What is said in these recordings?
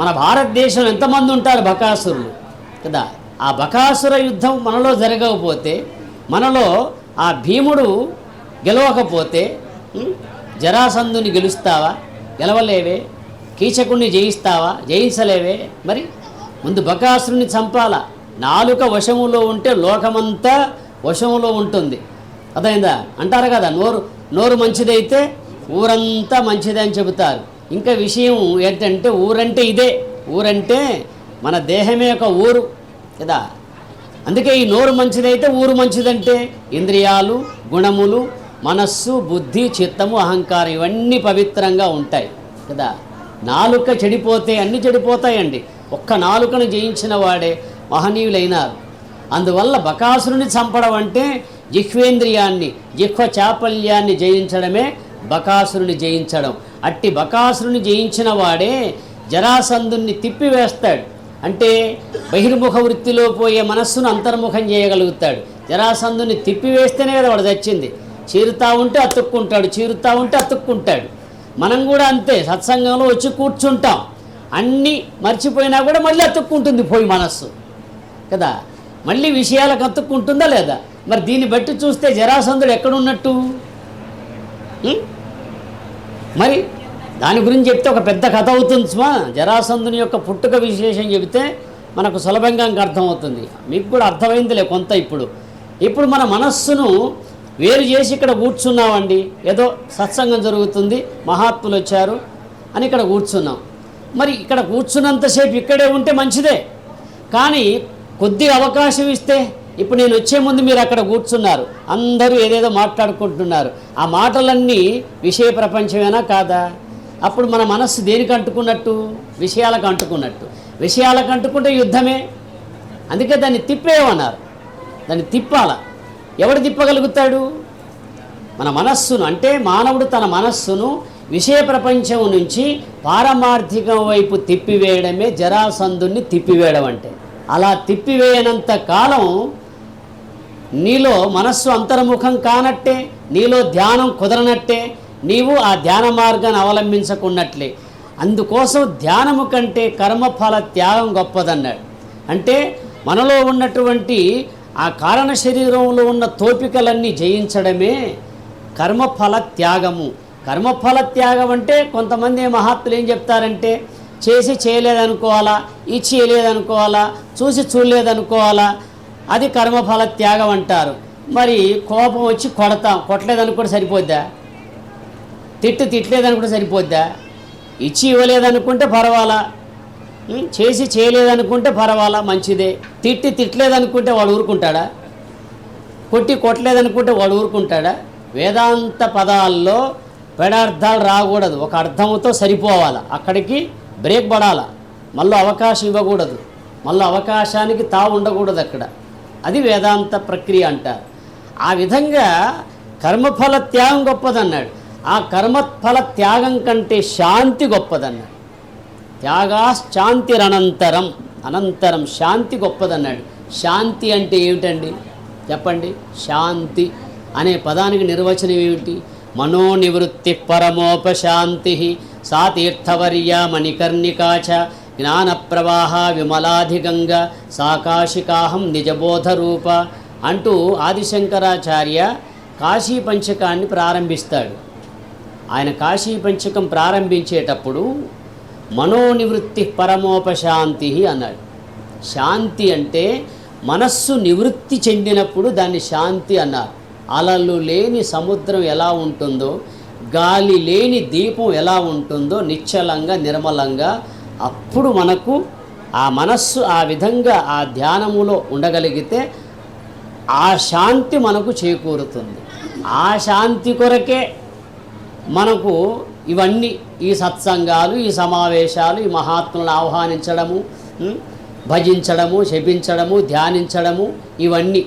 మన భారతదేశంలో ఎంతమంది ఉంటారు బకాసురులు? కదా ఆ బకాసుర యుద్ధం మనలో జరగకపోతే మనలో ఆ భీముడు గెలవకపోతే జరాసంధుని గెలుస్తావా? గెలవలేవే. కీచకుణ్ణి జయిస్తావా? జయించలేవే. మరి ముందు బకాసురుని చంపాల? నాలుక వశములో ఉంటే లోకమంతా వశములో ఉంటుంది. అదైందా అంటారు కదా నోరు నోరు మంచిదైతే ఊరంతా మంచిదే అని చెబుతారు. ఇంకా విషయం ఏంటంటే ఊరంటే ఇదే. ఊరంటే మన దేహమే ఒక ఊరు కదా? అందుకే ఈ నోరు మంచిదైతే ఊరు మంచిదంటే ఇంద్రియాలు గుణములు మనస్సు బుద్ధి చిత్తము అహంకారం ఇవన్నీ పవిత్రంగా ఉంటాయి కదా? నాలుక చెడిపోతే అన్నీ చెడిపోతాయండి. ఒక్క నాలుకను జయించిన వాడే మహనీయులైనారు అందువల్ల బకాసురుని చంపడం అంటే జిహ్వేంద్రియాన్ని జిహ్వ చాపల్యాన్ని జయించడమే బకాసురుని జయించడం. అట్టి బకాసురుని జయించిన వాడే జరాసంధుని తిప్పివేస్తాడు. అంటే బహిర్ముఖ వృత్తిలో పోయే మనస్సును అంతర్ముఖం చేయగలుగుతాడు. జరాసంధుని తిప్పివేస్తేనే కదా వాడు చచ్చింది చీరుతా ఉంటే అతుక్కుంటాడు చీరుతా ఉంటే అతుక్కుంటాడు. మనం కూడా అంతే సత్సంగంలో వచ్చి కూర్చుంటాం. అన్నీ మర్చిపోయినా కూడా మళ్ళీ అతుక్కుంటుంది పోయి మనస్సు. కదా? మళ్ళీ విషయాలకు అతుక్కుంటుందా లేదా? మరి దీన్ని బట్టి చూస్తే జరాసంధుడు ఎక్కడున్నట్టు? మరి దాని గురించి చెప్తే ఒక పెద్ద కథ అవుతుంది సుమా. జరాసంధుని యొక్క పుట్టుక విశేషం చెబితే మనకు సులభంగా ఇంకా అర్థమవుతుంది. మీకు కూడా అర్థమైందిలే కొంత ఇప్పుడు. ఇప్పుడు మన మనస్సును వేరు చేసి ఇక్కడ కూర్చున్నామండి. ఏదో సత్సంగం జరుగుతుంది మహాత్ములు వచ్చారు అని ఇక్కడ కూర్చున్నాం. మరి ఇక్కడ కూర్చున్నంతసేపు ఇక్కడే ఉంటే మంచిదే. కానీ కొద్దిగా అవకాశం ఇస్తే ఇప్పుడు నేను వచ్చే ముందు మీరు అక్కడ కూర్చున్నారు. అందరూ ఏదేదో మాట్లాడుకుంటున్నారు. ఆ మాటలన్నీ విషయ ప్రపంచమేనా కాదా? అప్పుడు మన మనస్సు దేనికి అంటుకున్నట్టు? విషయాలకు అంటుకున్నట్టు. విషయాలకు అంటుకుంటే యుద్ధమే. అందుకే దాన్ని తిప్పేయమన్నారు. దాన్ని తిప్పాల. ఎవడు తిప్పగలుగుతాడు? మన మనస్సును. అంటే మానవుడు తన మనస్సును విషయ ప్రపంచం నుంచి పారమార్థికం వైపు తిప్పివేయడమే జరాసంధుని తిప్పివేయడం అంటే. అలా తిప్పివేయనంత కాలం నీలో మనస్సు అంతర్ముఖం కానట్టే నీలో ధ్యానం కుదరనట్టే నీవు ఆ ధ్యాన మార్గాన్ని అవలంబించకున్నట్లే. అందుకోసం ధ్యానము కంటే కర్మఫల త్యాగం గొప్పదన్నాడు. అంటే మనలో ఉన్నటువంటి ఆ కారణ శరీరంలో ఉన్న తోపికలన్నీ జయించడమే కర్మఫల త్యాగము. కర్మఫల త్యాగం అంటే కొంతమంది మహాత్ములు ఏం చెప్తారంటే చేసి చేయలేదనుకోవాలా ఇచ్చి చేయలేదనుకోవాలా చూసి చూడలేదనుకోవాలా అది కర్మఫల త్యాగం అంటారు. మరి కోపం వచ్చి కొడతాం. కొట్టలేదని కూడా సరిపోద్దా? తిట్టు కూడా సరిపోద్దా? ఇచ్చి ఇవ్వలేదనుకుంటే పర్వాలా? చేసి చేయలేదనుకుంటే పర్వాలా? మంచిదే. తిట్టి తిట్టలేదనుకుంటే వాడు ఊరుకుంటాడా? కొట్టి కొట్టలేదనుకుంటే వాడు ఊరుకుంటాడా? వేదాంత పదాల్లో పెడార్థాలు రాకూడదు. ఒక అర్థంతో సరిపోవాలి? అక్కడికి బ్రేక్ పడాలా? మళ్ళీ అవకాశం ఇవ్వకూడదు. మళ్ళీ అవకాశానికి తావు ఉండకూడదు అక్కడ. అది వేదాంత ప్రక్రియ అంటారు. ఆ విధంగా కర్మఫల త్యాగం గొప్పదన్నాడు. ఆ కర్మఫల త్యాగం కంటే శాంతి గొప్పదన్నాడు. త్యాగాశ్చాంతిరనంతరం అనంతరం శాంతి గొప్పదన్నాడు. శాంతి అంటే ఏమిటండి? చెప్పండి. శాంతి అనే పదానికి నిర్వచనం ఏమిటి? మనోనివృత్తి పరమోపశాంతి సా తీర్థవర్య మణికర్ణికాచ జ్ఞాన ప్రవాహ విమలాధిగంగ సాకాశికాహం నిజబోధరూప అంటూ ఆదిశంకరాచార్య కాశీ పంచకాన్ని ప్రారంభిస్తాడు. ఆయన కాశీ పంచకం ప్రారంభించేటప్పుడు మనోనివృత్తి పరమోపశాంతి అన్నాడు. శాంతి అంటే మనస్సు నివృత్తి చెందినప్పుడు దాన్ని శాంతి అన్నారు. అలలు లేని సముద్రం ఎలా ఉంటుందో గాలి లేని దీపం ఎలా ఉంటుందో నిశ్చలంగా నిర్మలంగా అప్పుడు మనకు ఆ మనస్సు ఆ విధంగా ఆ ధ్యానములో ఉండగలిగితే ఆ శాంతి మనకు చేకూరుతుంది. ఆ శాంతి కొరకే మనకు ఇవన్నీ ఈ సత్సంగాలు ఈ సమావేశాలు ఈ మహాత్ములను ఆహ్వానించడము భజించడము శపించడము ధ్యానించడము ఇవన్నీ.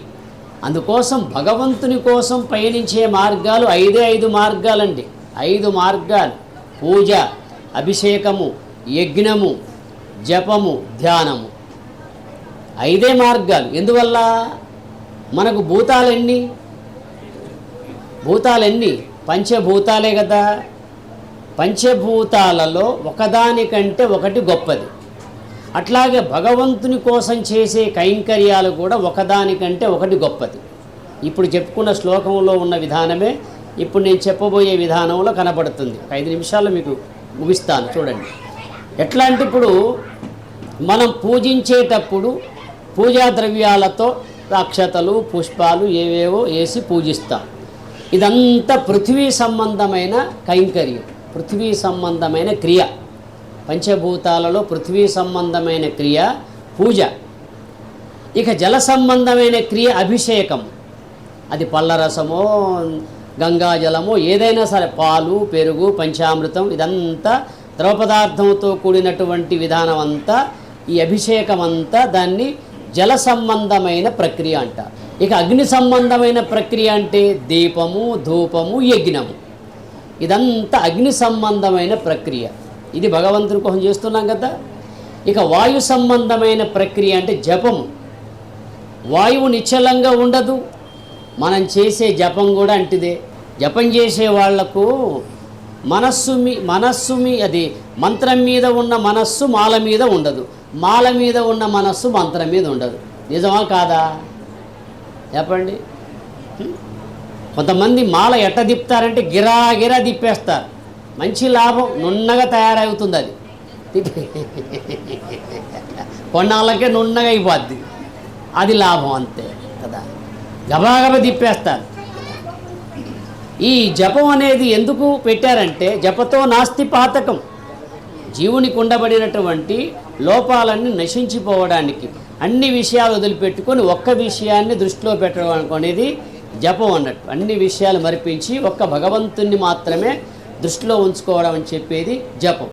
అందుకోసం భగవంతుని కోసం పయనించే మార్గాలు ఐదే ఐదు మార్గాలండి. ఐదు మార్గాలు. పూజ అభిషేకము యజ్ఞము జపము ధ్యానము. ఐదే మార్గాలు. ఎందువల్ల? మనకు భూతాలెన్ని? భూతాలెన్ని? పంచభూతాలే కదా. పంచభూతాలలో ఒకదానికంటే ఒకటి గొప్పది. అట్లాగే భగవంతుని కోసం చేసే కైంకర్యాలు కూడా ఒకదానికంటే ఒకటి గొప్పది. ఇప్పుడు చెప్పుకున్న శ్లోకంలో ఉన్న విధానమే ఇప్పుడు నేను చెప్పబోయే విధానంలో కనబడుతుంది. ఐదు నిమిషాల్లో మీకు ముగిస్తాను. చూడండి. ఎట్లా అంటే ఇప్పుడు మనం పూజించేటప్పుడు పూజా ద్రవ్యాలతో అక్షతలు పుష్పాలు ఏవేవో వేసి పూజిస్తాం. ఇదంతా పృథ్వీ సంబంధమైన కైంకర్యం పృథ్వీ సంబంధమైన క్రియ. పంచభూతాలలో పృథ్వీ సంబంధమైన క్రియ పూజ. ఇక జల సంబంధమైన క్రియ అభిషేకం. అది పళ్ళరసమో గంగాజలమో ఏదైనా సరే పాలు పెరుగు పంచామృతం ఇదంతా ద్రవపదార్థంతో కూడినటువంటి విధానం అంతా ఈ అభిషేకం అంతా దాన్ని జల సంబంధమైన ప్రక్రియ అంటారు ఇక అగ్ని సంబంధమైన ప్రక్రియ అంటే దీపము ధూపము యజ్ఞము. ఇదంతా అగ్ని సంబంధమైన ప్రక్రియ. ఇది భగవంతుని కోసం చేస్తున్నాం కదా. ఇక వాయు సంబంధమైన ప్రక్రియ అంటే జపము. వాయువు నిశ్చలంగా ఉండదు. మనం చేసే జపం కూడా అంటిదే. జపం చేసే వాళ్ళకు మనస్సు మీ మనస్సు మీ అది మంత్రం మీద ఉన్న మనస్సు మాల మీద ఉండదు. మాల మీద ఉన్న మనస్సు మంత్రం మీద ఉండదు. నిజమా కాదా? చెప్పండి. కొంతమంది మాల ఎట్ట తిప్పుతారంటే గిరా గిరా తిప్పేస్తారు. మంచి లాభం నున్నగా తయారవుతుంది అది. కొన్నాళ్ళకే నున్నగా అయిపోద్ది. అది లాభం అంతే కదా. గబాగబ తిప్పేస్తారు. ఈ జపం అనేది ఎందుకు పెట్టారంటే జపతో నాస్తి పాతకం. జీవునికి ఉండబడినటువంటి లోపాలన్నీ నశించిపోవడానికి అన్ని విషయాలు వదిలిపెట్టుకొని ఒక్క విషయాన్ని దృష్టిలో పెట్టడం అనేది జపం అన్నట్టు. అన్ని విషయాలు మరిపించి ఒక్క భగవంతుణ్ణి మాత్రమే దృష్టిలో ఉంచుకోవడం అని చెప్పేది జపం.